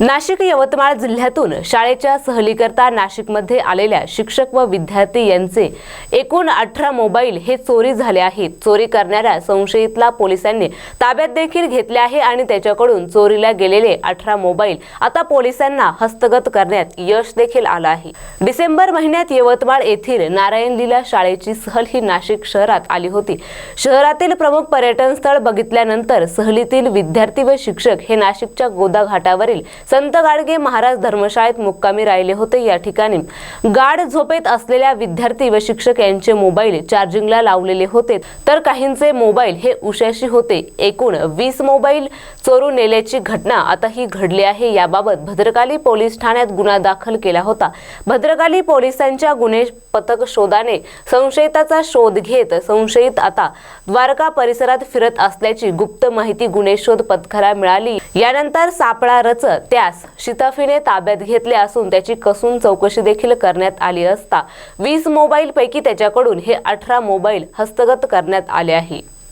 नाशिक यवतमाळ जिल्ह्यातून शाळेच्या सहलीकरता नाशिकमध्ये आलेल्या शिक्षक व विद्यार्थी यांचे एकूण अठरा मोबाईल हे चोरी झाले आहेत. चोरी करणाऱ्या संशयितला पोलिसांनी ताब्यात देखील घेतले आहे आणि त्याच्याकडून चोरीला गेलेले अठरा मोबाईल आता पोलिसांना हस्तगत करण्यात यश देखील आलं आहे. डिसेंबर महिन्यात यवतमाळ येथील नारायण लीला शाळेची सहल ही नाशिक शहरात आली होती. शहरातील प्रमुख पर्यटन स्थळ बघितल्यानंतर सहलीतील विद्यार्थी व शिक्षक हे नाशिकच्या गोदा घाटावरील संत गाडगे महाराज धर्मशाळेत मुक्कामी राहिले होते. या ठिकाणी गाढ झोपेत असलेल्या विद्यार्थी व शिक्षक यांचे मोबाईल चार्जिंगला लावलेले होते. तर काहींचे मोबाईल हे उशाशी होते. एकूण वीस मोबाईल चोरून नेल्याची घटना आता ही घडली आहे. याबाबत भद्रकाली पोलीस ठाण्यात गुन्हा दाखल केला होता. भद्रकाली पोलिसांच्या गुन्हे पथक शोधाने संशयिताचा शोध घेत संशयित आता द्वारका परिसरात फिरत असल्याची गुप्त माहिती गुन्हे शोध पथकाला मिळाली. यानंतर सापळा रचत त्यास शिताफीने ताब्यात घेतले असून त्याची कसून चौकशी देखील करण्यात आली असता. वीस मोबाईल पैकी त्याच्याकडून हे अठरा मोबाईल हस्तगत करण्यात आले आहे.